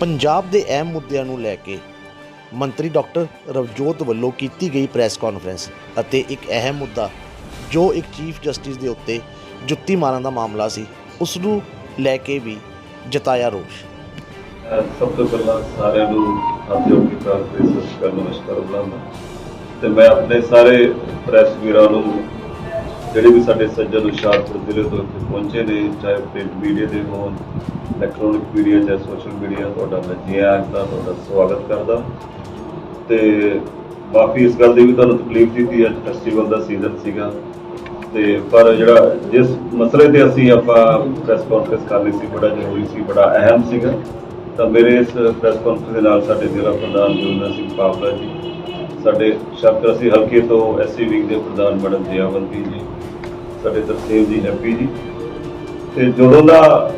ਪੰਜਾਬ ਦੇ ਅਹਿਮ ਮੁੱਦਿਆਂ ਨੂੰ ਲੈ ਕੇ ਮੰਤਰੀ ਡਾਕਟਰ ਰਵਜੋਤ ਵੱਲੋਂ ਕੀਤੀ ਗਈ ਪ੍ਰੈਸ ਕਾਨਫਰੰਸ ਅਤੇ ਇੱਕ ਅਹਿਮ ਮੁੱਦਾ, ਜੋ ਇੱਕ ਚੀਫ ਜਸਟਿਸ ਦੇ ਉੱਤੇ ਜੁੱਤੀ ਮਾਰਨ ਦਾ ਮਾਮਲਾ ਸੀ, ਉਸ ਨੂੰ ਲੈ ਕੇ ਵੀ ਜਤਾਇਆ ਰੋਸ਼। ਸਭ ਤੋਂ ਪਹਿਲਾਂ ਸਾਰਿਆਂ ਨੂੰ ਹੱਥ ਜੋੜ ਕੇ ਕਾਰ ਤੇ ਨਮਸਕਾਰ, ਬੁਲਾਉਂਦਾ। ਤੇ ਮੈਂ ਆਪਣੇ ਸਾਰੇ ਪ੍ਰੈਸ ਵੀਰਾਂ ਨੂੰ ਜਿਹੜੇ ਵੀ ਸਾਡੇ ਸੱਜਣ ਹੁਸ਼ਿਆਰਪੁਰ ਜ਼ਿਲ੍ਹੇ ਤੋਂ ਇੱਥੇ ਪਹੁੰਚੇ ਨੇ, ਚਾਹੇ ਪ੍ਰਿੰਟ ਮੀਡੀਆ ਦੇ ਹੋਣ ਇਲੈਕਟ੍ਰੋਨਿਕ ਮੀਡੀਆ ਜਾਂ ਸੋਸ਼ਲ ਮੀਡੀਆ ਤੁਹਾਡਾ ਮੈਂ ਜੀ ਦਾ ਤੁਹਾਡਾ ਸਵਾਗਤ ਕਰਦਾ। ਤੇ ਮਾਫੀ ਇਸ ਗੱਲ ਦੀ ਵੀ ਤੁਹਾਨੂੰ ਤਕਲੀਫ ਦਿੱਤੀ, ਅੱਜ ਫੈਸਟੀਵਲ ਦਾ ਸੀਜ਼ਨ ਸੀਗਾ। ਤੇ ਪਰ ਜਿਹੜਾ ਜਿਸ ਮਸਲੇ ਤੇ ਅਸੀਂ ਆਪਾਂ ਪ੍ਰੈਸ ਕਾਨਫਰੰਸ ਕਰਨੀ ਸੀ, ਬੜਾ ਜ਼ਰੂਰੀ ਸੀ, ਬੜਾ ਅਹਿਮ ਸੀਗਾ। ਤਾਂ ਮੇਰੇ ਇਸ ਪ੍ਰੈਸ ਕਾਨਫਰੰਸ ਦੇ ਨਾਲ ਸਾਡੇ ਜ਼ਿਲ੍ਹਾ ਪ੍ਰਧਾਨ ਜੁਲਨਾ ਸਿੰਘ ਪਾਵਲਾ ਜੀ, ਸਾਡੇ ਸ਼ਬਦ ਅਸੀਂ ਹਲਕੇ ਤੋਂ ਐਸਸੀ ਵਿੰਗ ਦੇ ਪ੍ਰਧਾਨ ਮੈਡਮ ਦਿਆਵੰਤੀ ਜੀ। ਸਾਡੇ ਤਰਸੇਮ ਜੀ ਹੈਪੀ ਜੀ। ਤੇ ਜਦੋਂ ਦਾ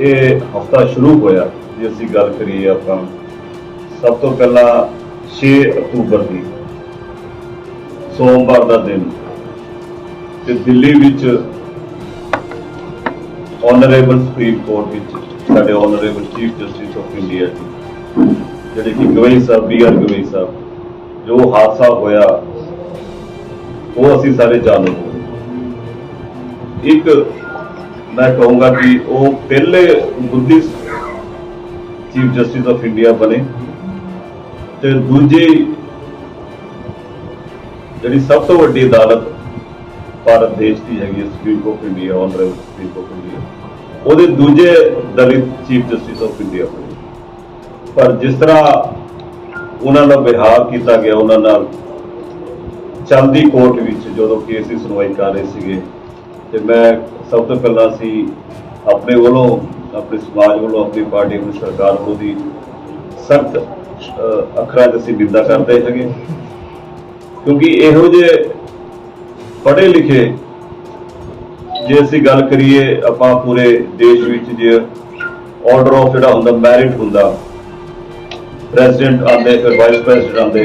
ਇਹ ਹਫਤਾ ਸ਼ੁਰੂ ਹੋਇਆ, ਜੇ ਅਸੀਂ ਗੱਲ ਕਰੀਏ ਆਪਾਂ, ਸਭ ਤੋਂ ਪਹਿਲਾਂ 6 ਅਕਤੂਬਰ ਦੀ, ਸੋਮਵਾਰ ਦਾ ਦਿਨ, ਤੇ ਦਿੱਲੀ ਵਿੱਚ ਆਨਰੇਬਲ ਸੁਪਰੀਮ ਕੋਰਟ ਵਿੱਚ, ਸਾਡੇ honourable chief justice of India ji, ਜਿਹੜੇ ਕਿ ਗਵਈ ਸਾਹਿਬ ਬੀ ਆਰ ਗਵਈ ਸਾਹਿਬ, ਜੋ ਹਾਦਸਾ ਹੋਇਆ, ਉਹ ਅਸੀਂ ਸਾਰੇ ਜਾਣੂ ਇੱਕ ਮੈਂ ਕਹੂੰਗਾ ਕਿ ਉਹ ਪਹਿਲੇ Buddhist chief justice of India ਬਣੇ ਤੇ ਦੂਜੀ ਜਿਹੜੀ ਸਭ ਤੋਂ ਵੱਡੀ ਅਦਾਲਤ ਭਾਰਤ ਦੇਸ਼ ਦੀ ਹੈਗੀ ਹੈ supreme court of India honourable supreme court India ਉਹਦੇ ਦੂਜੇ Dalit chief justice of India ਬਣੇ। ਪਰ ਜਿਸ ਤਰ੍ਹਾਂ ਉਹਨਾਂ ਦਾ ਵਿਹਾਰ ਕੀਤਾ ਗਿਆ, ਉਹਨਾਂ ਨਾਲ ਚਲਦੀ ਕੋਰਟ ਵਿੱਚ ਜਦੋਂ ਕੇਸ ਦੀ ਸੁਣਵਾਈ ਕਰ ਰਹੇ ਸੀਗੇ ਤੇ ਮੈਂ ਸਭ ਤੋਂ ਪਹਿਲਾਂ ਸੀ ਆਪਣੇ ਵੱਲੋਂ, ਆਪਣੇ ਸਮਾਜ ਵੱਲੋਂ, ਆਪਣੀ ਪਾਰਟੀ ਵੱਲੋਂ ਸਰਕਾਰ ਵੱਲੋਂ ਦੀ ਸਖਤ ਅੱਖਰਾਂ 'ਚ ਅਸੀਂ ਨਿੰਦਾ ਕਰਦੇ ਹੈਗੇ। ਕਿਉਂਕਿ ਇਹੋ ਜਿਹੇ ਪੜ੍ਹੇ ਲਿਖੇ ਜੇ ਅਸੀਂ ਗੱਲ ਕਰੀਏ ਆਪਾਂ ਪੂਰੇ ਦੇਸ਼ ਵਿੱਚ ਜੇ ਆਰਡਰ ਆਫ ਜਿਹੜਾ ਹੁੰਦਾ ਮੈਰਿਟ ਹੁੰਦਾ ਪ੍ਰੈਜ਼ੀਡੈਂਟ ਆਉਂਦੇ, ਫਿਰ ਵਾਈਸ ਪ੍ਰੈਜ਼ੀਡੈਂਟ ਆਉਂਦੇ,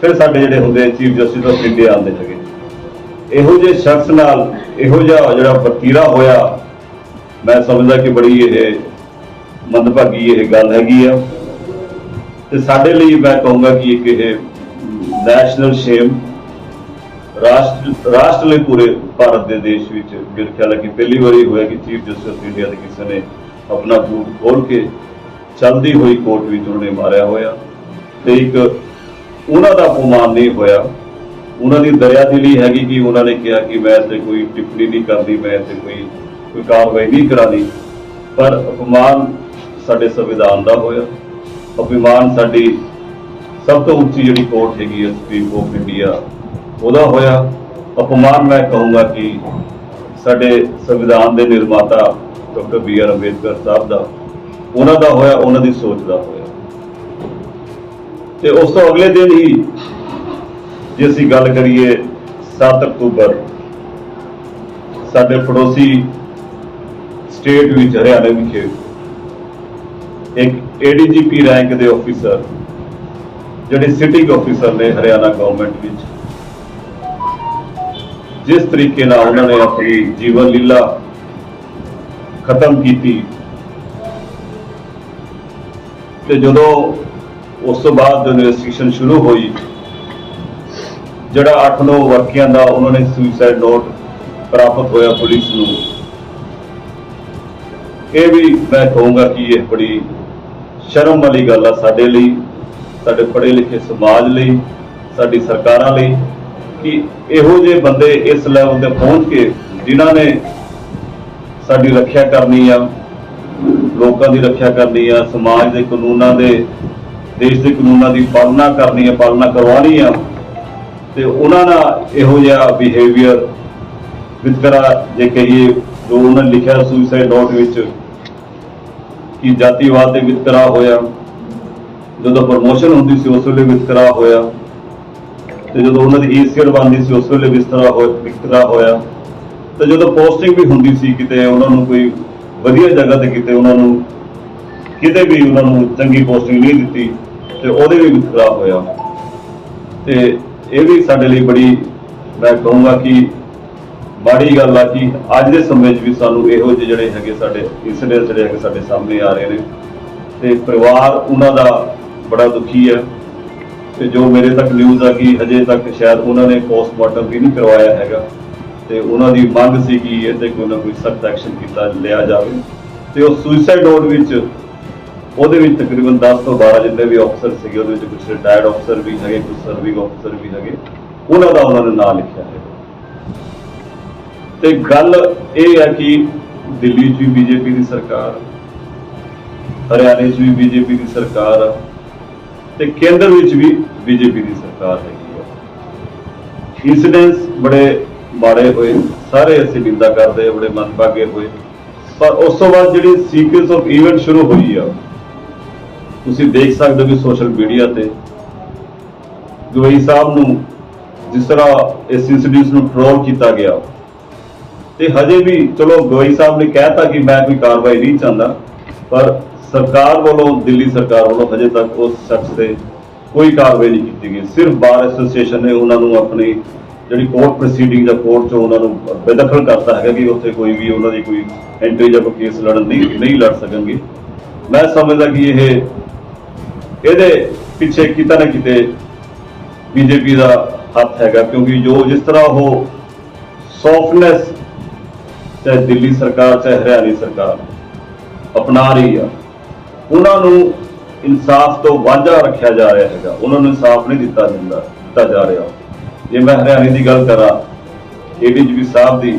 ਫਿਰ ਸਾਡੇ ਜਿਹੜੇ ਹੁੰਦੇ ਚੀਫ ਜਸਟਿਸ ਆਫ ਇੰਡੀਆ ਆਉਂਦੇ ਹੈਗੇ। ਇਹੋ ਜਿਹੇ ਸ਼ਖਸ ਨਾਲ ਇਹੋ ਜਿਹਾ ਜਿਹੜਾ ਵਤੀਰਾ ਹੋਇਆ, ਮੈਂ ਸਮਝਦਾ ਕਿ ਬੜੀ ਇਹ ਮੰਦਭਾਗੀ ਇਹ ਗੱਲ ਹੈਗੀ ਆ। ਤੇ ਸਾਡੇ ਲਈ ਮੈਂ ਕਹੂੰਗਾ ਕਿ ਇੱਕ ਇਹ ਨੈਸ਼ਨਲ ਸ਼ੇਮ ਰਾਸ਼ਟਰ ਰਾਸ਼ਟਰ ਲਈ ਪੂਰੇ ਭਾਰਤ ਦੇ ਦੇਸ਼ ਵਿੱਚ ਮੇਰੇ ਖਿਆਲ ਹੈ ਕਿ ਪਹਿਲੀ ਵਾਰੀ ਹੋਇਆ ਕਿ ਚੀਫ ਜਸਟਿਸ ਇੰਡੀਆ ਦੇ ਕਿਸੇ ਨੇ ਆਪਣਾ ਬੂਟ ਖੋਲ ਕੇ ਚਲਦੀ ਹੋਈ ਕੋਰਟ ਵਿੱਚ ਉਹਨੇ ਮਾਰਿਆ ਹੋਇਆ। ਤੇ ਇੱਕ ਉਹਨਾਂ ਦਾ ਅਪਮਾਨ ਨਹੀਂ ਹੋਇਆ। ਉਹਨਾਂ ਦੀ ਦਰਿਆ ਦਿਲੀ ਹੈਗੀ ਕਿ ਉਹਨਾਂ ਨੇ ਕਿਹਾ ਕਿ ਮੈਂ ਤੇ ਕੋਈ ਟਿੱਪਣੀ ਨਹੀਂ ਕਰਦੀ ਮੈਂ ਤੇ ਕੋਈ ਕੋਈ ਕਾਰਵਾਈ ਨਹੀਂ ਕਰਾਂਦੀ ਪਰ ਅਪਮਾਨ ਸਾਡੇ ਸੰਵਿਧਾਨ ਦਾ ਹੋਇਆ। ਅਪਮਾਨ ਸਾਡੀ ਸਭ ਤੋਂ ਉੱਚੀ ਜਿਹੜੀ ਕੋਰਟ ਹੈਗੀ ਹੈ ਸੁਪਰੀਮ ਕੋਰਟ ਆਫ ਇੰਡੀਆ ਉਹਦਾ ਹੋਇਆ। ਅਪਮਾਨ ਮੈਂ ਕਹੂੰਗਾ ਕਿ ਸਾਡੇ ਸੰਵਿਧਾਨ ਦੇ ਨਿਰਮਾਤਾ doctor B R Ambedkar sahib ਦਾ, ਉਹਨਾਂ ਦਾ ਹੋਇਆ, ਉਹਨਾਂ ਦੀ ਸੋਚ ਦਾ ਹੋਇਆ। ਤੇ ਉਸ ਤੋਂ ਅਗਲੇ ਦਿਨ ਹੀ ਜੇ ਅਸੀਂ ਗੱਲ ਕਰੀਏ 7 ਅਕਤੂਬਰ, ਸਾਡੇ ਪੜੋਸੀ ਸਟੇਟ ਵਿੱਚ, ਹਰਿਆਣਾ ਵਿਖੇ, ਇੱਕ ਏਡੀਜੀਪੀ ਰੈਂਕ ਦੇ ਆਫੀਸਰ ਜਿਹੜੇ ਸਿਟਿੰਗ ਆਫੀਸਰ ਨੇ ਹਰਿਆਣਾ ਗਵਰਨਮੈਂਟ ਵਿੱਚ। ਜਿਸ ਤਰੀਕੇ ਨਾਲ ਉਹਨਾਂ ਨੇ ਆਪਣੀ ਜੀਵਨ ਲੀਲਾ ਖਤਮ ਕੀਤੀ, ਤੇ ਜਦੋਂ ਉਸ ਤੋਂ ਬਾਅਦ ਇਨਵੈਸਟੀਗੇਸ਼ਨ ਸ਼ੁਰੂ ਹੋਈ ਜਿਹੜਾ 8-9 ਵਰਕੀਆਂ ਦਾ ਉਹਨਾਂ ਨੇ ਸੁਸਾਈਡ ਨੋਟ ਪ੍ਰਾਪਤ ਹੋਇਆ ਪੁਲਿਸ ਨੂੰ। ਇਹ ਵੀ ਮੈਂ ਕਹੂੰਗਾ ਕਿ ਇਹ ਬੜੀ ਸ਼ਰਮ ਵਾਲੀ ਗੱਲ ਆ ਸਾਡੇ ਲਈ, ਸਾਡੇ ਪੜ੍ਹੇ ਲਿਖੇ ਸਮਾਜ ਲਈ, ਸਾਡੀ ਸਰਕਾਰਾਂ ਲਈ, ਕਿ ਇਹੋ ਜਿਹੇ ਬੰਦੇ ਇਸ ਲੈਵਲ ਤੇ ਪਹੁੰਚ ਕੇ ਜਿਨ੍ਹਾਂ ਨੇ ਸਾਡੀ ਰੱਖਿਆ ਕਰਨੀ ਆ, ਲੋਕਾਂ ਦੀ ਰੱਖਿਆ ਕਰਨੀ ਆ, ਸਮਾਜ ਦੇ ਕਾਨੂੰਨਾਂ ਦੇ, ਦੇਸ਼ ਦੇ ਕਾਨੂੰਨਾਂ ਦੀ ਪਾਲਣਾ ਕਰਨੀ ਆ, ਪਾਲਣਾ ਕਰਵਾਉਣੀ ਆ ਤੇ ਉਹਨਾਂ ਦਾ ਇਹੋ ਜਿਹਾ ਬਿਹੇਵੀਅਰ ਵਿਤਕਰਾ ਜੇ ਕਹੀਏ ਜੋ ਉਹਨਾਂ ਲਿਖਿਆ ਸੁਸਾਈਡ ਨੋਟ ਵਿੱਚ ਕਿ ਜਾਤੀਵਾਦ ਦੇ ਵਿਤਕਰਾ ਹੋਇਆ, ਜਦੋਂ ਪ੍ਰਮੋਸ਼ਨ ਹੁੰਦੀ ਸੀ ਉਸ ਵੇਲੇ ਵਿਤਕਰਾ ਹੋਇਆ ਤੇ ਜਦੋਂ ਉਹਨਾਂ ਦੀ ਈਸੀਆਰ ਬਣਦੀ ਸੀ ਉਸ ਵੇਲੇ ਵਿਤਕਰਾ ਹੋਇਆ ਵਿਤਕਰਾ ਹੋਇਆ ਤੇ ਜਦੋਂ ਪੋਸਟਿੰਗ ਵੀ ਹੁੰਦੀ ਸੀ ਕਿਤੇ ਉਹਨਾਂ ਨੂੰ ਕੋਈ ਵਧੀਆ ਜਗ੍ਹਾ ਤੇ ਕਿਤੇ ਉਹਨਾਂ ਨੂੰ ਕਿਤੇ ਵੀ ਉਹਨਾਂ ਨੂੰ ਚੰਗੀ ਪੋਸਟਿੰਗ ਨਹੀਂ ਦਿੱਤੀ ਤੇ ਉਹਦੇ ਵੀ ਵਿਤਕਰਾ ਹੋਇਆ ਤੇ ਇਹ ਵੀ ਸਾਡੇ ਲਈ ਬੜੀ, ਮੈਂ ਕਹੂੰਗਾ ਕਿ ਮਾੜੀ ਗੱਲ ਆ ਕਿ ਅੱਜ ਦੇ ਸਮੇਂ 'ਚ ਵੀ ਸਾਨੂੰ ਇਹੋ ਜਿਹੇ ਜਿਹੜੇ ਹੈਗੇ ਸਾਡੇ ਇਨਸੀਡੈਂਟ ਜਿਹੜੇ ਹੈਗੇ ਸਾਡੇ ਸਾਹਮਣੇ ਆ ਰਹੇ ਨੇ। ਤੇ ਪਰਿਵਾਰ ਉਹਨਾਂ ਦਾ ਬੜਾ ਦੁਖੀ ਹੈ ਤੇ ਜੋ ਮੇਰੇ ਤੱਕ ਨਿਊਜ਼ ਆ ਕਿ ਹਜੇ ਤੱਕ ਸ਼ਾਇਦ ਉਹਨਾਂ ਨੇ ਪੋਸਟਮਾਰਟਮ ਵੀ ਨਹੀਂ ਕਰਵਾਇਆ ਹੈਗਾ। ਤੇ ਉਹਨਾਂ ਦੀ ਮੰਗ ਸੀ ਕਿ ਇਹ ਤੇ ਕੋਈ ਨਾ ਕੋਈ ਸਖਤ ਐਕਸ਼ਨ ਕੀਤਾ ਲਿਆ ਜਾਵੇ। ਤੇ ਉਹ ਸੁਸਾਈਡ ਨੋਟ ਵਿੱਚ ਉਹਦੇ ਵਿੱਚ ਤਕਰੀਬਨ 10 ਤੋਂ 12 ਜਿੰਨੇ ਵੀ ਅਫਸਰ ਸੀਗੇ, ਉਹਦੇ ਵਿੱਚ ਕੁਝ ਰਿਟਾਇਰਡ ਅਫਸਰ ਵੀ ਹੈਗੇ ਕੁਝ ਸਰਵਿੰਗ ਅਫਸਰ ਵੀ ਹੈਗੇ। ਉਹਨਾਂ ਦਾ ਉਹਨਾਂ ਨੇ ਨਾਂ ਲਿਖਿਆ ਹੈ। ਤੇ ਗੱਲ ਇਹ ਹੈ ਕਿ ਦਿੱਲੀ 'ਚ ਵੀ ਬੀਜੇਪੀ ਦੀ ਸਰਕਾਰ, ਹਰਿਆਣੇ 'ਚ ਵੀ ਬੀਜੇਪੀ ਦੀ ਸਰਕਾਰ ਆ ਤੇ ਕੇਂਦਰ ਵਿੱਚ ਵੀ ਬੀਜੇਪੀ ਦੀ ਸਰਕਾਰ ਹੈਗੀ ਆ ਇਨਸੀਡੈਂਟਸ ਬੜੇ ਮਾੜੇ ਹੋਏ, ਸਾਰੇ ਅਸੀਂ ਨਿੰਦਾ ਕਰਦੇ, ਬੜੇ ਮਨਭਾਗੇ ਹੋਏ। ਪਰ ਉਸ ਤੋਂ ਬਾਅਦ ਜਿਹੜੀ ਸੀਕੁਐਂਸ ਆਫ ਇਵੈਂਟ ਸ਼ੁਰੂ ਹੋਈ ਆ ਤੁਸੀਂ ਦੇਖ ਸਕਦੇ ਹੋ ਕਿ ਸੋਸ਼ਲ ਮੀਡੀਆ ਤੇ ਗਵਈ ਸਾਹਿਬ ਨੂੰ ਜਿਸ ਤਰ੍ਹਾਂ ਇਸ ਇੰਸੀਡੈਂਟ ਨੂੰ ਟ੍ਰੋਲ ਕੀਤਾ ਗਿਆ, ਤੇ ਹਜੇ ਵੀ ਚਲੋ ਗਵਈ ਸਾਹਿਬ ਨੇ ਕਹਿਤਾ ਕਿ ਮੈਂ ਕੋਈ ਕਾਰਵਾਈ ਨਹੀਂ ਚਾਹੁੰਦਾ, ਪਰ ਸਰਕਾਰ ਵੱਲੋਂ, ਦਿੱਲੀ ਸਰਕਾਰ ਵੱਲੋਂ ਹਜੇ ਤੱਕ ਉਸ ਸ਼ਖਸ ਤੇ ਕੋਈ ਕਾਰਵਾਈ ਨਹੀਂ ਕੀਤੀ ਗਈ। ਸਿਰਫ ਬਾਰ ਐਸੋਸੀਏਸ਼ਨ ਨੇ ਉਹਨਾਂ ਨੂੰ ਆਪਣੀ ਜਿਹੜੀ ਕੋਰਟ ਪ੍ਰੋਸੀਡਿੰਗ ਜਾਂ ਕੋਰਟ ਚੋਂ ਉਹਨਾਂ ਨੂੰ ਬੇਦਖਲ ਕਰਤਾ ਹੈਗਾ ਕਿ ਉੱਥੇ ਕੋਈ ਵੀ ਉਹਨਾਂ ਦੀ ਕੋਈ ਐਂਟਰੀ ਜਾਂ ਕੋਈ ਕੇਸ ਲੜਨ ਦੀ ਨਹੀਂ ਲੜ ਸਕਣਗੇ। ਮੈਂ ਸਮਝਦਾ ਕਿ ਇਹ ਇਹਦੇ ਪਿੱਛੇ ਕਿਤੇ ਨਾ ਕਿਤੇ ਬੀਜੇਪੀ ਦਾ ਹੱਥ ਹੈਗਾ, ਕਿਉਂਕਿ ਜੋ ਜਿਸ ਤਰ੍ਹਾਂ ਉਹ ਸੌਫਟਨੈਸ ਚਾਹੇ ਦਿੱਲੀ ਸਰਕਾਰ, ਚਾਹੇ ਹਰਿਆਣਾ ਸਰਕਾਰ ਅਪਣਾ ਰਹੀ ਆ, ਉਹਨਾਂ ਨੂੰ ਇਨਸਾਫ ਤੋਂ ਵਾਂਝਾ ਰੱਖਿਆ ਜਾ ਰਿਹਾ ਹੈਗਾ, ਉਹਨਾਂ ਨੂੰ ਇਨਸਾਫ ਨਹੀਂ ਦਿੱਤਾ ਜਾਂਦਾ, ਦਿੱਤਾ ਜਾ ਰਿਹਾ। ਜੇ ਮੈਂ ਹਰਿਆਣੇ ਦੀ ਗੱਲ ਕਰਾਂ ਏਡੀਜੀਪੀ ਸਾਹਿਬ ਦੀ,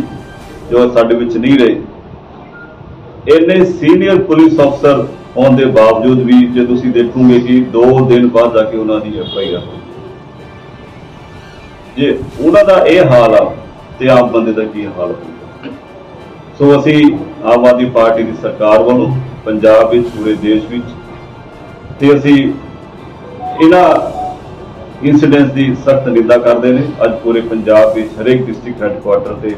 ਜੋ ਸਾਡੇ ਵਿੱਚ ਨਹੀਂ ਰਹੇ, ਇੰਨੇ ਸੀਨੀਅਰ ਪੁਲਿਸ ਅਫਸਰ ਹੋਣ ਦੇ ਬਾਵਜੂਦ ਵੀ ਜੇ ਤੁਸੀਂ ਦੇਖੋਗੇ ਕਿ 2 ਦਿਨ ਬਾਅਦ ਜਾ ਕੇ ਉਹਨਾਂ ਦੀ ਐਫ ਆਈ ਆਰ ਜੇ ਉਹਨਾਂ ਦਾ ਇਹ ਹਾਲ ਆ ਤੇ ਆਮ ਬੰਦੇ ਦਾ ਕੀ ਹਾਲ ਹੋਊਗਾ? ਸੋ ਅਸੀਂ ਆਮ ਆਦਮੀ ਪਾਰਟੀ ਦੀ ਸਰਕਾਰ ਵੱਲੋਂ ਪੰਜਾਬ ਵਿੱਚ, ਪੂਰੇ ਦੇਸ਼ ਵਿੱਚ ਤੇ ਅਸੀਂ ਇਹਨਾਂ ਇਨਸੀਡੈਂਟਸ ਦੀ ਸਖਤ ਨਿੰਦਾ ਕਰਦੇ ਨੇ। ਅੱਜ ਪੂਰੇ ਪੰਜਾਬ ਵਿੱਚ ਹਰੇਕ ਡਿਸਟ੍ਰਿਕਟ ਹੈੱਡਕੁਆਰਟਰ ਤੇ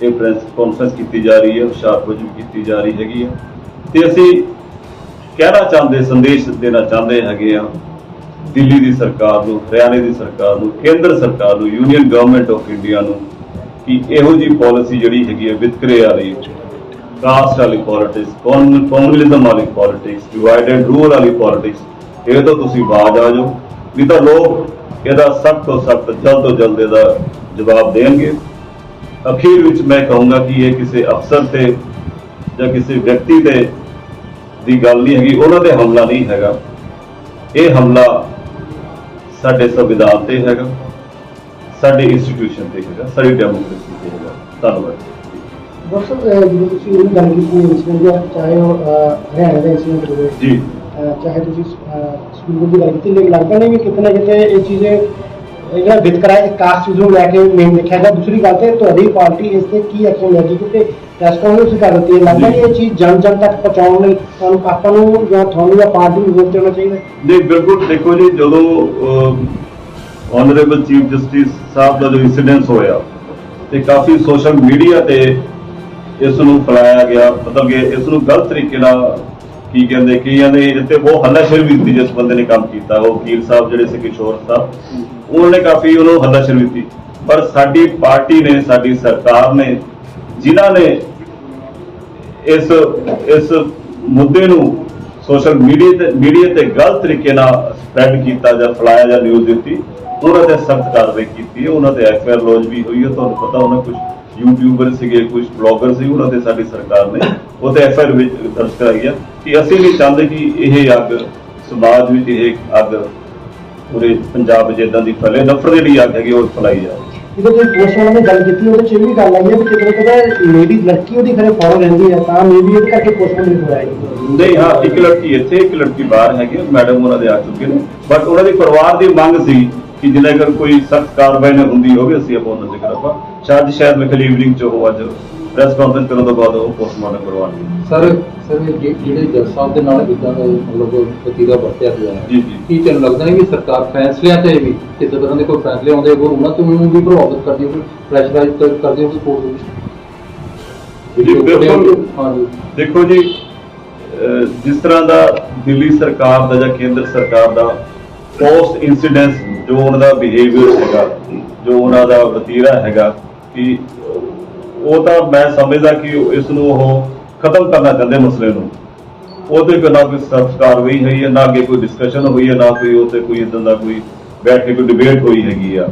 ਇਹ ਪ੍ਰੈਸ ਕਾਨਫਰੰਸ ਕੀਤੀ ਜਾ ਰਹੀ ਹੈ, ਹੁਸ਼ਿਆਰਪੁਰ 'ਚ ਵੀ ਕੀਤੀ ਜਾ ਰਹੀ ਹੈਗੀ ਆ ਤੇ ਅਸੀਂ ਕਹਿਣਾ ਚਾਹੁੰਦੇ, ਸੰਦੇਸ਼ ਦੇਣਾ ਚਾਹੁੰਦੇ ਹੈਗੇ ਆ, ਦਿੱਲੀ ਦੀ ਸਰਕਾਰ ਨੂੰ, ਹਰਿਆਣੇ ਦੀ ਸਰਕਾਰ ਨੂੰ, ਕੇਂਦਰ ਸਰਕਾਰ ਨੂੰ, ਯੂਨੀਅਨ ਗਵਰਨਮੈਂਟ ਆਫ ਇੰਡੀਆ ਨੂੰ ਕਿ ਇਹੋ ਜੀ ਪਾਲਿਸੀ ਜਿਹੜੀ ਹੈਗੀ ਹੈ ਵਿਤਕਰੇ ਵਾਲੀ, ਕਾਸਟ ਵਾਲੀ ਪੋਲਿਟਿਕਸ ਕਮਿਊਨਿਜ਼ਮ ਵਾਲੀ ਪੋਲਿਟਿਕਸ ਡਿਵਾਈਡ ਐਂਡ ਰੂਲ ਵਾਲੀ ਪੋਲਿਟਿਕਸ ਇਹ ਤੋਂ ਤੁਸੀਂ ਬਾਜ ਆ ਜਾਓ। ਨਹੀਂ ਤਾਂ ਲੋਕ ਇਹਦਾ ਸਖਤ ਤੋਂ ਸਖਤ, ਜਲਦ ਤੋਂ ਜਲਦ ਇਹਦਾ ਜਵਾਬ ਦੇਣਗੇ। ਅਖੀਰ ਵਿੱਚ ਮੈਂ ਕਹੂੰਗਾ ਕਿ ਇਹ ਕਿਸੇ ਅਫਸਰ ਤੇ ਜਾਂ ਕਿਸੇ ਵਿਅਕਤੀ ਤੇ ਦੀ ਗੱਲ ਨਹੀਂ ਹੈਗੀ ਉਹਨਾਂ ਦੇ ਹਮਲਾ ਨਹੀਂ ਹੈਗਾ। ਇਹ ਹਮਲਾ ਸਾਡੇ ਸੰਵਿਧਾਨ ਤੇ ਹੈਗਾ ਸਾਡੇ ਇੰਸਟੀਟਿਊਸ਼ਨ ਤੇ ਹੈਗਾ ਸਾਡੀ ਡੈਮੋਕ੍ਰੇਸੀ ਤੇ ਹੈਗਾ। ਧੰਨਵਾਦ। ਸਾਹਿਬ ਜਦੋਂ ਤੁਸੀਂ ਇਹ ਗੱਲ ਕੀਤੀ ਇਨਸੀਡੈਂਟ ਦੀ ਚਾਹੇ ਉਹ ਅਹ, ਹਰਿਆਣਾ ਦਾ ਇਨਸੀਡੈਂਟ ਹੋਵੇ ਜੀ। ਅਹ, ਚਾਹੇ ਤੁਸੀਂ ਅਹ, ਸਕੂਲ ਦੀ ਗੱਲ ਕੀਤੀ ਲੇਕਿਨ ਲੱਗਦਾ ਨਹੀਂ ਕਿ ਕਿਤੇ ਕਿਤੇ ਇਹ ਚੀਜ਼ੇ ਜਿਹੜਾ ਵਿਤਕਰਾ ਹੈ ਕਾਸਟ ਨੂੰ ਲੈ ਕੇ ਮੇਨ ਲਿਖਿਆ ਗਿਆ। ਦੂਸਰੀ ਗੱਲ ਤੇ ਤੁਹਾਡੀ ਪਾਰਟੀ ਇਸ ਤੇ ਕੀ ਐਕਸ਼ਨ ਲੈਗੀ ਕਿਉਂਕਿ ਪ੍ਰੈਸ ਕਾਨਫਰੰਸ ਕਰ ਦਿੱਤੀ ਹੈ। ਲੱਗਦਾ ਇਹ ਚੀਜ਼ ਜਨ ਜਨ ਤੱਕ ਪਹੁੰਚਾਉਣ ਲਈ ਤੁਹਾਨੂੰ ਆਪਾਂ ਨੂੰ ਜਾਂ ਤੁਹਾਨੂੰ ਜਾਂ ਪਾਰਟੀ ਨੂੰ ਦੇਣਾ ਚਾਹੀਦਾ? ਨਹੀਂ ਬਿਲਕੁਲ ਦੇਖੋ ਜੀ ਜਦੋਂ ਆਨਰੇਬਲ ਚੀਫ ਜਸਟਿਸ ਸਾਹਿਬ ਦਾ ਜੋ ਇਨਸੀਡੈਂਸ ਹੋਇਆ ਤੇ ਕਾਫੀ ਸੋਸ਼ਲ ਮੀਡੀਆ ਤੇ ਇਸ ਨੂੰ ਫੈਲਾਇਆ ਗਿਆ। ਮਤਲਬ ਕਿ ਇਸ ਨੂੰ ਗਲਤ ਤਰੀਕੇ ਨਾਲ ਕੀ ਕਹਿੰਦੇ ਕੀ ਕਹਿੰਦੇ ਜਿੱਤੇ ਉਹ ਹੱਲਾਸ਼ੇਰੀ ਵੀ ਦਿੱਤੀ ਜਿਸ ਬੰਦੇ ਨੇ ਕੰਮ ਕੀਤਾ ਉਹ ਵਕੀਲ ਸਾਹਿਬ ਜਿਹੜੇ ਸੀ ਕਿਸ਼ੋਰ ਸਾਹਿਬ ਉਹਨਾਂ ਨੇ ਕਾਫੀ ਉਹਨੂੰ ਹੱਲਾਸ਼ੇਰੀ ਦਿੱਤੀ। ਪਰ ਸਾਡੀ ਪਾਰਟੀ ਨੇ ਸਾਡੀ ਸਰਕਾਰ ਨੇ ਜਿਨ੍ਹਾਂ ਨੇ ਇਸ ਇਸ ਮੁੱਦੇ ਨੂੰ ਸੋਸ਼ਲ ਮੀਡੀਆ ਤੇ ਮੀਡੀਆ ਤੇ ਗਲਤ ਤਰੀਕੇ ਨਾਲ ਸਪਰੈਡ ਕੀਤਾ ਜਾਂ ਫਲਾਇਆ ਜਾਂ ਨਿਊਜ਼ ਦਿੱਤੀ, ਉਹਨਾਂ ਤੇ ਸਖਤ ਕਾਰਵਾਈ ਕੀਤੀ ਹੈ। ਉਹਨਾਂ ਤੇ ਐਫ ਆਰ ਲੌਂਚ ਵੀ ਹੋਈ ਹੈ। ਤੁਹਾਨੂੰ ਪਤਾ ਉਹਨਾਂ ਕੁਝ ਯੂਟਿਊਬਰ ਸੀਗੇ ਕੁਝ ਬਲੌਗਰ ਸੀ, ਉਹਨਾਂ ਤੇ ਸਾਡੀ ਸਰਕਾਰ ਨੇ ਉਹ ਤੇ ਐਫ ਆਰ ਵਿੱਚ ਦਰਜ ਕਰਾਈ ਹੈ ਕਿ ਅਸੀਂ ਵੀ ਚਾਹੁੰਦੇ ਕਿ ਇਹ ਅੱਗ ਸਮਾਜ ਵਿੱਚ ਇਹ ਅੱਗ ਪੂਰੇ ਪੰਜਾਬ ਵਿੱਚ ਇਦਾਂ ਦੀ ਫੈਲੇ, ਨਫ਼ਰਤ ਜਿਹੜੀ ਅੱਗ ਹੈਗੀ ਉਹ ਫੈਲਾਈ ਜਾਵੇ। ਜਦੋਂ ਤੁਸੀਂ ਪੋਸਟਮਾਰਟਮ ਦੀ ਗੱਲ ਕੀਤੀ, ਉਹਦੇ ਚ ਇਹ ਵੀ ਗੱਲ ਆਈ ਹੈ ਕਿ ਕਿਤੇ ਕਿਤੇ ਲੇਡੀ ਲੜਕੀ ਉਹਦੀ ਘਰੇ ਫੋਨ ਰਹਿੰਦੀ ਹੈ ਤਾਂ ਮੇਬੀ ਇਹਦੇ ਕਰਕੇ ਪੋਸਟਮਾਰਟਮ ਨਹੀਂ ਹੋਇਆ ਹੈ ਨਹੀਂ, ਹਾਂ, ਇੱਕ ਲੜਕੀ ਇੱਥੇ, ਇੱਕ ਲੜਕੀ ਬਾਹਰ ਹੈਗੀ ਮੈਡਮ ਉਹਨਾਂ ਦੇ ਆ ਚੁੱਕੇ ਨੇ। ਬਟ ਉਹਨਾਂ ਦੇ ਪਰਿਵਾਰ ਦੀ ਮੰਗ ਸੀ ਕਿ ਜਿੰਨਾ ਅਗਰ ਕੋਈ ਸਖਤ ਕਾਰਵਾਈ ਨਾ ਹੁੰਦੀ ਹੋਵੇ, ਅਸੀਂ ਆਪਾਂ ਉਹਨਾਂ ਜ਼ਿਕਰ ਆਪਾਂ ਸ਼ਾਇਦ ਸ਼ਾਇਦ ਮੇਰੇ ਖਿਆਲ ਈਵਨਿੰਗ ਚ ਉਹ ਅੱਜ ਪ੍ਰੈਸ ਕਾਨਫਰੰਸ ਕਰਨ ਤੋਂ ਬਾਅਦ ਉਹ ਪੋਸਟਮਾਰਟਮ ਕਰਵਾਉਣਗੇ। ਸਰ ਸਰ ਇਹ ਜੇ- ਜਿਹੜੇ ਜੱਜ ਸਾਹਿਬ ਦੇ ਨਾਲ ਇਦਾਂ ਦਾ ਮਤਲਬ ਵਤੀਰਾ ਵਰਤਿਆ ਗਿਆ ਹੈ ਜੀ ਜੀ। ਕੀ ਤੁਹਾਨੂੰ ਲੱਗਦਾ ਨਹੀਂ ਕਿ ਸਰਕਾਰ ਫੈਸਲਿਆਂ ਤੇ ਵੀ ਕਿਸੇ ਤਰ੍ਹਾਂ ਦੇ ਕੋਈ ਫੈਸਲੇ ਆਉਂਦੇ ਹੋ ਉਹਨਾਂ ਤੋਂ ਵੀ ਪ੍ਰਭਾਵਿਤ ਕਰਦੀ ਹੋਵੇ ਪ੍ਰੈਸ਼ਰਾਈਜ਼ ਕਰਦੀ ਹੋਵੇ ਕੋਰਟ ਵਿੱਚ? ਜੀ, ਬਿਲਕੁਲ। ਹਾਂਜੀ। ਦੇਖੋ ਜੀ ਅਹ ਜਿਸ ਤਰ੍ਹਾਂ ਦਾ ਦਿੱਲੀ ਸਰਕਾਰ ਦਾ ਜਾਂ ਕੇਂਦਰ ਸਰਕਾਰ ਦਾ ਪੋਸਟ ਇਨਸੀਡੈਂਸ ਜੋ ਉਹਨਾਂ ਦਾ ਬਿਹੇਵੀਅਰ ਹੈਗਾ ਜੋ ਉਹਨਾਂ ਦਾ ਵਤੀਰਾ ਹੈਗਾ ਕਿ ਉਹ ਤਾਂ ਮੈਂ ਸਮਝਦਾ ਕਿ ਇਸ ਨੂੰ ਉਹ ਖਤਮ ਕਰਨਾ ਚਾਹੁੰਦੇ ਮਸਲੇ ਨੂੰ। ਉਹਦੇ ਕੋਈ ਨਾ ਕੋਈ ਸਖਤ ਕਾਰਵਾਈ ਹੋਈ ਹੈ, ਨਾ ਅੱਗੇ ਕੋਈ ਡਿਸਕਸ਼ਨ ਹੋਈ ਹੈ, ਨਾ ਕੋਈ ਉਹ ਕੋਈ ਇਦਾਂ ਦਾ ਕੋਈ ਬੈਠ ਕੇ ਕੋਈ ਡਿਬੇਟ ਹੋਈ ਹੈਗੀ ਆ।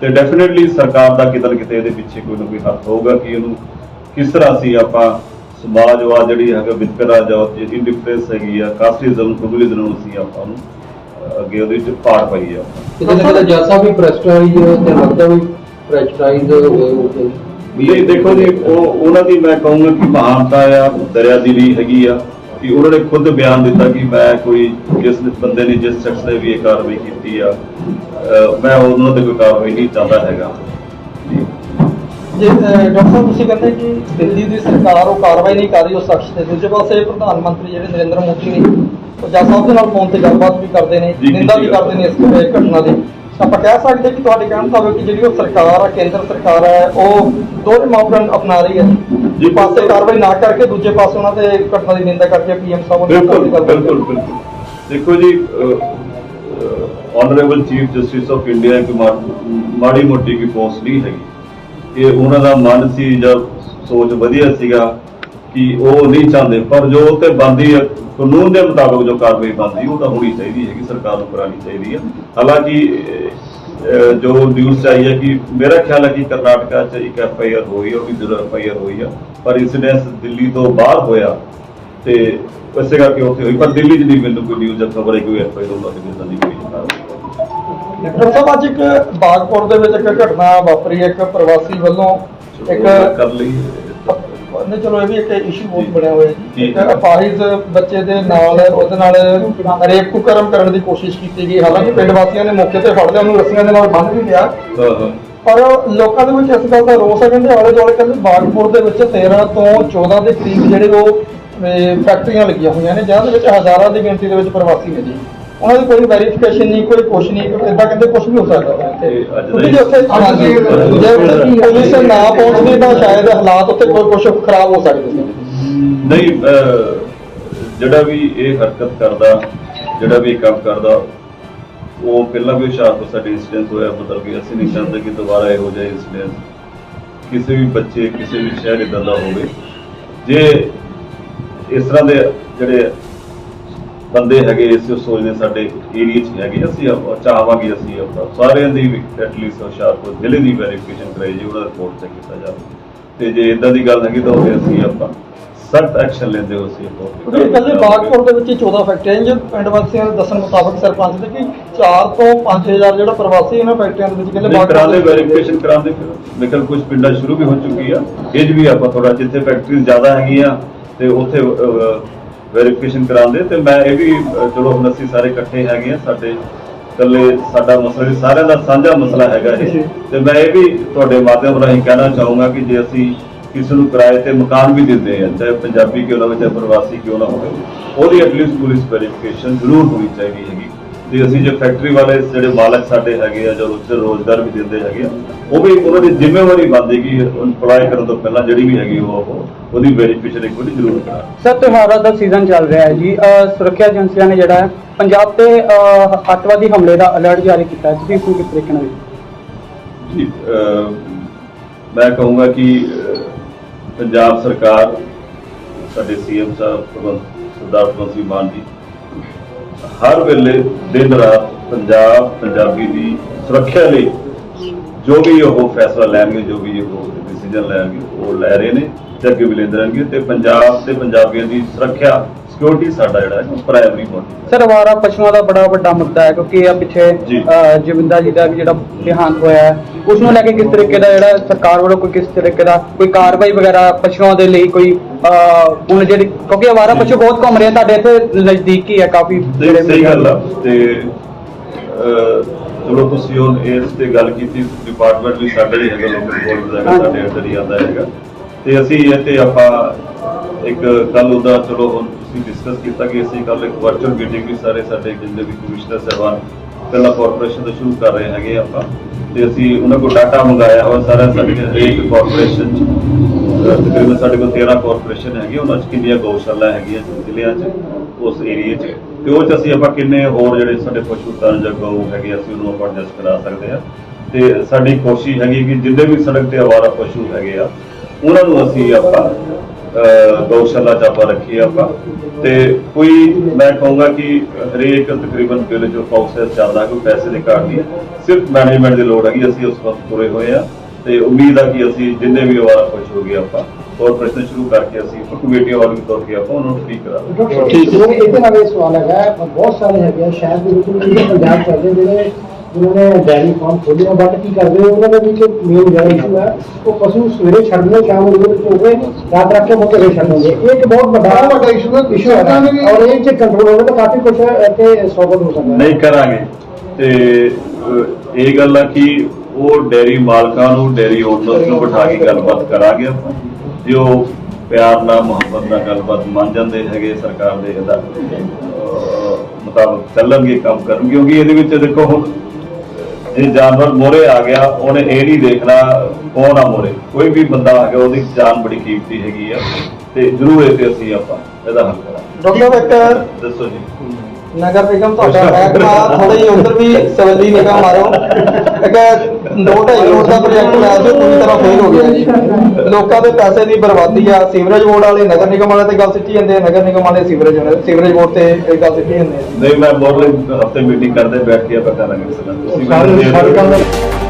ਤੇ ਡੈਫੀਨਿਟਲੀ ਸਰਕਾਰ ਦਾ ਕਿਤੇ ਨਾ ਕਿਤੇ ਇਹਦੇ ਪਿੱਛੇ ਕੋਈ ਨਾ ਕੋਈ ਹੱਥ ਹੋਊਗਾ ਕਿ ਇਹਨੂੰ ਕਿਸ ਤਰ੍ਹਾਂ ਸੀ ਆਪਾਂ ਸਮਾਜਵਾਦ ਜਿਹੜੀ ਹੈਗਾ, ਵਿਤਕਰਾ ਜਾਂ ਇੰਡਿਫਰੈਂਸ ਹੈਗੀ ਆ ਕਾਸਟਿਜ਼ਮ ਕਮਿਊਨਿਜ਼ਮ ਨੂੰ ਅਸੀਂ ਆਪਾਂ ਨੂੰ ਅੱਗੇ ਉਹਦੇ ਵਿੱਚ ਪਾੜ ਪਾਈ ਆ। ਕਿਤੇ ਨਾ ਕਿਤੇ ਜੱਜ ਸਾਹਿਬ ਵੀ ਪ੍ਰੈਸਟਾਈਜ਼ ਤੇ ਲੱਗਦਾ ਵੀ ਪ੍ਰੈਸਟਾਈਜ਼ ਹੋਏ ਹੋਏ ਨਹੀਂ ਦੇਖੋ ਜੀ ਉਹ ਉਹਨਾਂ ਦੀ ਮੈਂ ਕਹੂੰਗਾ ਕਿ ਮਹਾਨਤਾ ਆ ਦਰਿਆ ਦੀ ਵੀ ਹੈਗੀ ਆ ਕਿ ਉਹਨਾਂ ਨੇ ਖੁਦ ਬਿਆਨ ਦਿੱਤਾ ਕਿ ਮੈਂ ਕੋਈ ਜਿਸ ਬੰਦੇ ਨੇ ਜਿਸ ਸ਼ਖਸ ਨੇ ਵੀ ਇਹ ਕਾਰਵਾਈ ਕੀਤੀ ਆ ਮੈਂ ਉਹਨਾਂ ਤੇ ਕੋਈ ਕਾਰਵਾਈ ਨਹੀਂ ਚਾਹੁੰਦਾ ਹੈਗਾ। ਜੇ ਡਾਕਟਰ ਤੁਸੀਂ ਕਹਿੰਦੇ ਕਿ ਦਿੱਲੀ ਦੀ ਸਰਕਾਰ ਉਹ ਕਾਰਵਾਈ ਨਹੀਂ ਕਰ ਰਹੀ ਉਸ ਸ਼ਖਸ ਤੇ ਦੂਜੇ ਪਾਸੇ ਪ੍ਰਧਾਨ ਮੰਤਰੀ ਜਿਹੜੇ ਨਰਿੰਦਰ ਮੋਦੀ ਨੇ ਉਹ ਜੱਜ ਸਾਹਿਬ ਦੇ ਨਾਲ ਫੋਨ ਤੇ ਗੱਲਬਾਤ ਵੀ ਕਰਦੇ ਨੇ ਨਿੰਦਾ ਵੀ। ਕਰਦੇ ਨੇ ਇਸ ਘਟਨਾ ਦੀ। ਆਪਾਂ ਕਹਿ ਸਕਦੇ ਕਿ ਤੁਹਾਡੇ ਕਹਿਣ ਮੁਤਾਬਕ ਕਿ ਜਿਹੜੀ ਉਹ ਸਰਕਾਰ ਆ ਕੇਂਦਰ ਸਰਕਾਰ ਹੈ ਉਹ ਦੋਹਰੇ ਮਾਪਦੰਡ ਅਪਣਾ ਰਹੀ ਹੈ। ਜੀ, ਪਾਸੇ ਕਾਰਵਾਈ ਨਾ ਕਰਕੇ ਦੂਜੇ ਪਾਸੇ ਉਹਨਾਂ ਤੇ ਘਟਨਾ ਦੀ ਨਿੰਦਾ ਕਰਕੇ ਪੀਐਮ ਸਾਹਿਬ ਉਹਨਾਂ ਬਿਲਕੁਲ ਬਿਲਕੁਲ ਬਿਲਕੁਲ। ਦੇਖੋ ਜੀ honourable chief justice of India ਮਾ- ਮਾੜੀ ਮੋਟੀ ਕੀ ਪੋਸਟ ਨਹੀਂ ਹੈਗੀ। ਇਹ ਉਹਨਾਂ ਦਾ ਮਨ ਸੀ ਜਾਂ ਸੋਚ ਵਧੀਆ ਸੀਗਾ। ਕਿ ਉਹ ਨਹੀਂ ਚਾਹੁੰਦੇ ਪਰ ਜੋ ਤੇ ਬੰਦੀ ਕਾਨੂੰਨ ਦੇ ਮੁਤਾਬਕ ਜੋ ਕਾਰਵਾਈ ਬੰਦੀ ਉਹ ਤਾਂ ਹੋਣੀ ਚਾਹੀਦੀ ਹੈ ਕਿ ਸਰਕਾਰ ਨੂੰ ਕਰਾਣੀ ਚਾਹੀਦੀ ਹੈ ਹਾਲਾਂਕਿ ਜੋ ਨਿਊਜ਼ ਹੈ ਕਿ ਮੇਰਾ ਖਿਆਲ ਹੈ ਕਿ ਕਰਨਾਟਕਾ 'ਚ ਇੱਕ ਐਫ ਆਈ ਆਰ ਹੋਈ ਉਹ ਵੀ ਜ਼ਰੂਰ ਐਫ ਆਈ ਆਰ ਹੋਈ ਆ ਪਰ ਇਨਸੀਡੈਂਸ ਦਿੱਲੀ ਤੋਂ ਬਾਹਰ ਹੋਇਆ ਤੇ ਇਸੇ ਕਰਕੇ ਉੱਥੇ ਹੋਈ ਪਰ ਦਿੱਲੀ 'ਚ ਨਹੀਂ ਮੈਨੂੰ ਕੋਈ ਨਿਊਜ਼ ਜਾਂ ਖਬਰ ਹੈ ਕਿ ਕੋਈ ਐਫ ਆਈ ਆਰ ਉਹਨਾਂ ਦੇ ਵਿਰੁੱਧ ਨਹੀਂ ਕਾਰਵਾਈ ਡਾਕਟਰ ਸਾਹਿਬ ਅੱਜ ਇੱਕ ਬਾਗਪੁਰ ਦੇ ਵਿੱਚ ਇੱਕ ਘਟਨਾ ਵਾਪਰੀ। ਇੱਕ ਪ੍ਰਵਾਸੀ ਵੱਲੋਂ ਇੱਕ ਕਰ ਲਈ ਨਹੀਂ ਚਲੋ ਇਹ ਵੀ ਇੱਕ ਇਸ਼ੂ ਬਹੁਤ। ਬਣਿਆ ਹੋਇਆ ਜੀ। ਇੱਕ ਅਪਾਹਿਜ ਬੱਚੇ ਦੇ ਨਾਲ ਉਹਦੇ ਨਾਲ ਰੇਪ ਕੁਕਰਮ ਕਰਨ ਦੀ ਕੋਸ਼ਿਸ਼ ਕੀਤੀ ਗਈ ਹਾਲਾਂਕਿ ਪਿੰਡ ਵਾਸੀਆਂ ਨੇ ਮੌਕੇ ਤੇ ਫੜ ਲਿਆ ਉਹਨੂੰ ਰੱਸੀਆਂ ਦੇ ਨਾਲ ਬੰਨ੍ਹ ਵੀ ਲਿਆ। ਪਰ ਲੋਕਾਂ ਦੇ ਵਿੱਚ ਇਸ ਗੱਲ ਦਾ ਰੋਸ ਹੈ ਕਹਿੰਦੇ ਆਲੇ ਦੁਆਲੇ ਕਹਿੰਦੇ ਬਾਗਪੁਰ ਦੇ ਵਿੱਚ 13 ਤੋਂ 14 ਦੇ ਕਰੀਬ ਜਿਹੜੇ ਉਹ ਫੈਕਟਰੀਆਂ ਲੱਗੀਆਂ ਹੋਈਆਂ ਨੇ ਜਿਹਨਾਂ ਦੇ ਵਿੱਚ ਹਜ਼ਾਰਾਂ ਦੀ ਗਿਣਤੀ ਦੇ ਵਿੱਚ ਪ੍ਰਵਾਸੀ ਨੇ ਜੀ ਉਹਨਾਂ ਦੀ ਕੋਈ ਵੈਰੀਫਿਕੇਸ਼ਨ ਨਹੀਂ ਕੋਈ ਕੁਛ ਨਹੀਂ ਕੋਈ ਇਦਾਂ ਕਹਿੰਦੇ ਕੁਛ ਵੀ ਹੋ ਸਕਦਾ ਕਿਉਂਕਿ ਜੇ ਉੱਥੇ ਹਾਂਜੀ, ਜੇ ਪੁਲਿਸ ਨਾ ਪਹੁੰਚਦੀ ਤਾਂ ਸ਼ਾਇਦ ਹਾਲਾਤ ਉੱਥੇ ਕੋਈ ਕੁਛ ਖਰਾਬ ਹੋ ਸਕਦੇ ਸੀ। ਨਹੀਂ ਜਿਹੜਾ ਵੀ ਇਹ ਹਰਕਤ ਕਰਦਾ ਜਿਹੜਾ ਵੀ ਕੰਮ ਕਰਦਾ ਉਹ ਪਹਿਲਾਂ ਵੀ ਹੁਸ਼ਿਆਰਪੁਰ ਸਾਡੇ ਇੰਸੀਡੈਂਟ ਹੋਇਆ ਮਤਲਬ ਕਿ ਅਸੀਂ ਨਹੀਂ ਚਾਹੁੰਦੇ ਕਿ ਦੁਬਾਰਾ ਇਹੋ ਜਿਹਾ ਇੰਸੀਡੈਂਟ ਕਿਸੇ ਵੀ ਬੱਚੇ ਕਿਸੇ ਵੀ ਸ਼ਹਿਰ ਇਦਾਂ ਦਾ ਹੋਵੇ। ਜੇ ਇਸ ਤਰ੍ਹਾਂ ਦੇ ਜਿਹੜੇ ਬੰਦੇ ਹੈਗੇ ਇਸ ਸੋਚਦੇ ਸਾਡੇ ਏਰੀਆ 'ਚ ਹੈਗੇ ਅਸੀਂ ਆਪ- ਚਾਹਾਂਗੇ ਅਸੀਂ ਆਪਣਾ ਸਾਰਿਆਂ ਦੀ ਐਟਲੀਸਟ ਹੁਸ਼ਿਆਰਪੁਰ ਜ਼ਿਲ੍ਹੇ ਦੀ ਵੈਰੀਫਿਕੇਸ਼ਨ ਕਰਾਈ ਜੀ ਉਹਦਾ ਰਿਪੋਰਟ ਚੈੱਕ ਕੀਤਾ ਜਾਵੇ। ਤੇ ਜੇ ਇਦਾਂ ਦੀ ਗੱਲ ਹੈਗੀ ਤਾਂ ਉਹ ਅਸੀਂ ਆਪਾਂ ਸਖਤ ਐਕਸ਼ਨ ਲੈਂਦੇ ਹੋ ਅਸੀਂ ਕਿਉਂਕਿ ਇਹ ਕਹਿੰਦੇ ਬਾਗਪੁਰ ਦੇ ਵਿੱਚ ਹੀ 14 ਫੈਕਟਰੀਆਂ ਨੇ, ਜੋ ਪਿੰਡ ਵਾਸੀਆਂ ਦੇ ਦੱਸਣ ਮੁਤਾਬਕ ਸਰਪੰਚ ਦੇ ਕਿ 4 ਤੋਂ 5000 ਜਿਹੜਾ ਪ੍ਰਵਾਸੀ ਇਹਨਾਂ ਫੈਕਟਰੀਆਂ ਦੇ ਵਿੱਚ ਕਹਿੰਦੇ ਨਹੀਂ ਕਰਾਉਂਦੇ ਦੇ ਵਿੱਚ- ਵੈਰੀਫਿਕੇਸ਼ਨ ਕਰਾਉਂਦੇ ਫਿਰ। ਮੇਕਲ ਕੁਝ ਪਿੰਡਾਂ ਸ਼ੁਰੂ ਵੀ ਹੋ ਚੁੱਕੀ ਆ ਇਹ 'ਚ ਵੀ ਆਪਾਂ ਥੋੜਾ ਜਿੱਥੇ ਫੈਕਟਰੀਜ਼ ਜ਼ਿਆਦਾ ਹੈਗੀਆਂ ਤੇ ਉੱਥੇ ਵੈਰੀਫਿਕੇਸ਼ਨ ਕਰਾਉਂਦੇ ਤੇ ਮੈਂ ਇਹ ਵੀ ਚਲੋ ਹੁਣ ਅਸੀਂ ਸਾਰੇ ਇਕੱਠੇ ਹੈਗੇ ਆ, ਸਾਡੇ ਇਕੱਲੇ ਸਾਡਾ ਮਸਲਾ ਵੀ ਸਾਰਿਆਂ ਦਾ ਸਾਂਝਾ ਮਸਲਾ ਹੈਗਾ ਇਹ। ਤੇ ਮੈਂ ਇਹ ਵੀ ਤੁਹਾਡੇ ਮਾਧਿਅਮ ਰਾਹੀਂ ਕਹਿਣਾ ਚਾਹੂੰਗਾ ਕਿ ਜੇ ਅਸੀਂ ਕਿਸੇ ਨੂੰ ਕਿਰਾਏ ਤੇ ਮਕਾਨ ਵੀ ਦਿੰਦੇ ਆ, ਚਾਹੇ ਪੰਜਾਬੀ ਕਿਉਂ ਨਾ ਹੋਵੇ, ਚਾਹੇ ਪ੍ਰਵਾਸੀ ਕਿਉਂ ਨਾ ਹੋਵੇ, ਉਹਦੀ ਐਟਲੀਸਟ ਪੁਲਿਸ ਵੈਰੀਫਿਕੇਸ਼ਨ ਜ਼ਰੂਰ ਹੋਣੀ ਚਾਹੀਦੀ ਹੈਗੀ। ਤੇ ਅਸੀਂ ਜੇ ਫੈਕਟਰੀ ਵਾਲੇ ਜਿਹੜੇ ਮਾਲਕ ਸਾਡੇ ਹੈਗੇ ਆ ਜੋ ਉੱਥੇ ਰੋਜ਼ਗਾਰ ਵੀ ਦਿੰਦੇ ਹੈਗੇ ਆ ਉਹ ਵੀ ਉਹਨਾਂ ਦੀ ਜ਼ਿੰਮੇਵਾਰੀ ਬਣਦੀ ਕਿ ਇੰਪਲਾਈ ਕਰਨ ਤੋਂ ਪਹਿਲਾਂ ਜਿਹੜੀ ਵੀ ਹੈਗੀ ਉਹ ਉਹ- ਉਹਦੀ ਵੈਰੀਫਿਕੇਸ਼ਨ ਇੱਕ ਵਾਰੀ ਜ਼ਰੂਰ ਕਰਾ ਸਰ ਤਿਉਹਾਰਾਂ ਦਾ ਸੀਜ਼ਨ ਚੱਲ ਰਿਹਾ ਹੈ ਜੀ। ਸੁਰੱਖਿਆ ਏਜੰਸੀਆਂ ਨੇ ਜਿਹੜਾ ਪੰਜਾਬ ਤੇ ਅੱਤਵਾਦੀ ਹਮਲੇ ਦਾ ਅਲਰਟ ਜਾਰੀ ਕੀਤਾ ਹੈ। ਤੁਸੀਂ ਇਸ ਨੂੰ ਕਿਸ ਤਰੀਕੇ ਨਾਲ? ਜੀ ਮੈਂ ਕਹੂੰਗਾ ਕਿ ਪੰਜਾਬ ਸਰਕਾਰ ਸਾਡੇ ਸੀਐਮ ਸਾਹਿਬ ਸਰਦਾਰ ਭਗਵੰਤ ਸਿੰਘ ਮਾਨ ਜੀ ਹਰ ਵੇਲੇ ਦਿਨ ਰਾਤ ਪੰਜਾਬ ਪੰਜਾਬੀ ਦੀ ਸੁਰੱਖਿਆ ਲਈ ਜੋ ਵੀ ਉਹ ਫੈਸਲਾ ਲੈਣਗੇ ਜੋ ਵੀ ਉਹ ਡਿਸੀਜਨ ਲੈਣਗੇ ਉਹ ਲੈ ਰਹੇ ਨੇ ਤੇ ਅੱਗੇ ਵੀ ਲੈਂਦੇ ਰਹਿਣਗੇ ਤੇ ਪੰਜਾਬ ਤੇ ਪੰਜਾਬੀਆਂ ਦੀ ਸੁਰੱਖਿਆ ਸਿਕਿਉਰਿਟੀ ਸਾਡਾ ਜਿਹੜਾ ਹੈ ਪ੍ਰਾਇਮਰੀ ਹੈ ਸਰ ਅਵਾਰਾ ਪਸ਼ੂਆਂ ਦਾ ਬੜਾ ਵੱਡਾ ਮੁੱਦਾ ਹੈ ਕਿਉਂਕਿ ਇਹ ਪਿੱਛੇ ਜੀ। ਅਹ, ਜਵਿੰਦਰ ਜੀ ਦਾ ਵੀ ਜਿਹੜਾ ਦੇਹਾਂਤ ਹੋਇਆ ਹੈ ਉਸ ਨੂੰ ਲੈ ਕੇ ਕਿਸ ਤਰੀਕੇ ਦਾ ਜਿਹੜਾ ਸਰਕਾਰ ਵੱਲੋਂ ਕੋਈ ਕਿਸ ਤਰੀਕੇ ਦਾ ਕੋਈ ਕਾਰਵਾਈ ਵਗੈਰਾ ਪਸ਼ੂਆਂ ਦੇ ਲਈ ਕੋਈ ਅਹ, ਹੁਣ ਜਿਹੜੀ ਕਿਉਂਕਿ ਅਵਾਰਾ ਪਸ਼ੂ ਬਹੁਤ ਘੁੰਮ ਰਹੇ ਆ ਤੁਹਾਡੇ ਇੱਥੇ ਨਜ਼ਦੀਕੀ ਹੈ ਕਾਫੀ ਨਹੀਂ, ਸਹੀ ਗੱਲ ਆ ਤੇ ਅਹ, ਚਲੋ ਤੁਸੀਂ ਹੁਣ ਇਸ ਤੇ ਗੱਲ ਕੀਤੀ ਡਿਪਾਰਟਮੈਂਟ ਵੀ ਸਾਡੇ ਹੀ ਹੈਗਾ ਲੋਕਲ ਬੋਰਡ ਦਾ ਹੈਗਾ। ਸਾਡੇ ਅੰਦਰ ਹੀ ਆਉਂਦਾ ਹੈਗਾ ਤੇ ਅਸੀਂ ਤੇ ਆਪਾਂ ਇੱਕ ਕੱਲ ਉਹਦਾ ਚਲੋ ਹੁਣ ਤੁਸੀਂ ਡਿਸਕਸ ਕੀਤਾ ਕਿ ਅਸੀਂ ਕੱਲ ਇੱਕ ਵਰਚੁਅਲ ਮੀਟਿੰਗ ਵੀ ਸਾਰੇ ਸਾਡੇ ਜਿੰਨੇ ਵੀ ਕਮਿਸ਼ਨਰ ਸਾਹਿਬਾਨ ਪਹਿਲਾਂ ਕਾਰਪੋਰੇਸ਼ਨ ਤੋਂ ਸ਼ੁਰੂ ਕਰ ਰਹੇ ਹੈਗੇ ਆਪਾਂ। ਤੇ ਅਸੀਂ ਉਹਨਾਂ ਕੋਲ ਡਾਟਾ ਮੰਗਾਇਆ ਹੋਇਆ ਸਾਰਾ, ਸਾਡੇ ਹਰੇਕ ਕਾਰਪੋਰੇਸ਼ਨ ਚ। ਤਕਰੀਬਨ ਸਾਡੇ ਕੋਲ 13 ਕਾਰਪੋਰੇਸ਼ਨ ਹੈਗੀ, ਉਹਨਾਂ ਚ ਕਿੰਨੀਆਂ ਗਊਸ਼ਾਲਾ ਹੈਗੀਆਂ ਜ਼ਿਲ੍ਹਿਆਂ ਚ, ਉਸ ਏਰੀਏ ਚ। ਤੇ ਉਹ ਚ ਅਸੀਂ ਆਪਾਂ ਕਿੰਨੇ ਹੋਰ ਜਿਹੜੇ ਸਾਡੇ ਪਸ਼ੂ ਧਨ ਜਾਂ ਗਊ ਹੈਗੇ ਅਸੀਂ ਉਹਨੂੰ ਆਪਾਂ ਐਡਜਸਟ ਕਰਾ ਸਕਦੇ ਆ। ਤੇ ਸਾਡੀ ਕੋਸ਼ਿਸ਼ ਹੈਗੀ ਕਿ ਜਿੰਨੇ ਵੀ ਸੜਕ ਤੇ ਆਵਾਰਾ ਪਸ਼ੂ ਹੈਗੇ ਆ, ਉਹਨਾਂ ਨੂੰ ਅਸੀਂ ਆਪਾਂ ਗਊਸ਼ਾਲਾ ਚ ਰੱਖੀ ਆ ਆਪਾਂ। ਤੇ ਕੋਈ ਮੈਂ ਕਹੂੰਗਾ ਕਿ ਹਰੇਕ ਤਕਰੀਬਨ ਬਿੱਲ ਜੋ ਪ੍ਰੋਸੈਸ ਚੱਲਦਾ, ਕੋਈ ਪੈਸੇ ਦੀ ਘਾਟ ਨਹੀਂ ਸਿਰਫ ਮੈਨੇਜਮੈਂਟ ਦੀ ਲੋੜ ਹੈਗੀ, ਅਸੀਂ ਉਸ ਵਕਤ ਪੂਰੇ ਹੋਏ ਆ ਤੇ ਉਮੀਦ ਆ ਕਿ ਅਸੀਂ ਜਿੰਨੇ ਵੀ ਵਾਰ ਖੁਸ਼ ਹੋ ਗਏ ਆਪਾਂ ਕਾਰਪੋਰੇਸ਼ਨ ਸ਼ੁਰੂ ਕਰਕੇ ਅਸੀਂ ਕਮੇਟੀ ਵੀ ਤੌਰ ਤੇ ਆਪਾਂ ਉਹਨਾਂ ਨੂੰ ਠੀਕ ਕਰਾਂਗੇ। ਠੀਕ ਹੈ ਇਹਦੇ ਨਾਲ ਇਹ ਸਵਾਲ ਹੈਗਾ, ਬਹੁਤ ਸਾਰੇ ਹੈਗੇ ਸ਼ਾਇਦ ਦੇ ਪੰਜਾਬ ਕਰਦੇ ਜਿਹੜੇ ਜਿਨ੍ਹਾਂ ਨੇ ਡੈਰੀ ਫਾਰਮ ਖੋਲ੍ਹੇ ਆ ਬਟ ਕੀ ਕਰਦੇ ਉਹਨਾਂ ਦੇ ਵਿੱਚ ਮੇਨ ਜਿਹੜਾ ਇਸ਼ੂ ਹੈ ਉਹ ਪਸ਼ੂ ਸਵੇਰੇ ਛੱਡ ਦਿੰਦੇ ਸ਼ਾਮ ਨੂੰ ਉਹਦੇ ਵਿੱਚ ਹੋ ਗਏ ਰਾਤ ਰੱਖ ਕੇ ਮੁੱਕ ਕੇ ਛੱਡ ਦਿੰਦੇ ਇਹ ਇੱਕ ਬਹੁਤ ਵੱਡਾ ਵੱਡਾ issue ਹੈ। ਇਸ਼ੂ ਹੈ ਔਰ ਇਹ ਚ ਕੰਟਰੋਲ ਹੋਵੇ ਤਾਂ ਕਾਫੀ ਕੁਝ ਇੱਥੇ ਸੌਗਤ ਹੋ ਸਕਦਾ ਨਹੀਂ ਕਰਾਂਗੇ। ਤੇ ਇਹ ਗੱਲ ਆ ਕਿ ਉਹ ਡੈਰੀ ਮਾਲਕਾਂ ਨੂੰ ਡੈਰੀ ਓਨਰਸ ਨੂੰ ਬਿਠਾ ਕੇ ਗੱਲਬਾਤ ਕਰਾਂਗੇ ਆਪਾਂ। ਜੋ ਪਿਆਰ ਨਾਲ ਮੁਹੱਬਤ ਨਾਲ ਗੱਲਬਾਤ ਮੰਨ ਜਾਂਦੇ ਹੈਗੇ ਸਰਕਾਰ ਦੇ ਇਹਦਾ ਮੁਤਾਬਕ ਚੱਲਣਗੇ ਕੰਮ ਕਰਨਗੇ ਕਿਉਂਕਿ ਇਹਦੇ ਵਿੱਚ ਦੇਖੋ ਹੁਣ ਜੇ ਜਾਨਵਰ ਮੋਰੇ ਆ ਗਿਆ ਉਹਨੇ ਇਹ ਨਹੀਂ ਦੇਖਣਾ ਕੌਣ ਆ ਮੋਰੇ। ਕੋਈ ਵੀ ਬੰਦਾ ਆ ਗਿਆ ਉਹਦੀ ਜਾਨ ਬੜੀ ਕੀਮਤੀ ਹੈਗੀ ਆ ਤੇ ਜ਼ਰੂਰ ਇਹ ਤੇ ਅਸੀਂ ਆਪਾਂ ਇਹਦਾ ਹੱਲ ਕਰਾਂਗੇ। ਡਾਕਟਰ ਇੱਕ ਦੱਸੋ ਜੀ। ਨਗਰ ਨਿਗਮ ਤੁਹਾਡਾ ਮਹਿਕਮਾ ਥੋੜਾ ਜਿਹਾ ਉਧਰ ਵੀ ਸਵੱਲੀ ਨਿਗਾਹ ਮਾਰੋ। ਇੱਕ 2.5 ਕਰੋੜ ਦਾ ਪ੍ਰੋਜੈਕਟ ਲਾਇਆ ਸੀ ਪੂਰੀ ਤਰ੍ਹਾਂ ਫੇਲ ਹੋ ਗਿਆ ਜੀ। ਲੋਕਾਂ ਦੇ ਪੈਸੇ ਦੀ ਬਰਬਾਦੀ ਆ ਸੀਵਰੇਜ ਬੋਰਡ ਵਾਲੇ ਨਗਰ ਨਿਗਮ ਵਾਲੇ ਤੇ ਗੱਲ ਸਿੱਟੀ ਜਾਂਦੇ ਆ ਨਗਰ ਨਿਗਮ ਵਾਲੇ ਸੀਵਰੇਜ ਸੀਵਰੇਜ ਬੋਰਡ ਤੇ ਇਹ ਗੱਲ ਸਿੱਟੀ ਜਾਂਦੇ ਆ। ਨਹੀਂ ਮੈਂ ਮੋਰਨਿੰਗ ਹਫ਼ਤੇ ਮੀਟਿੰਗ ਕਰਦੇ ਬੈਠ ਕੇ ਆਪਾਂ ਕਰਾਂਗੇ। ਗੱਲ ਤੁਸੀਂ ਮੈਨੂੰ ਦੇ ਦਿਓ।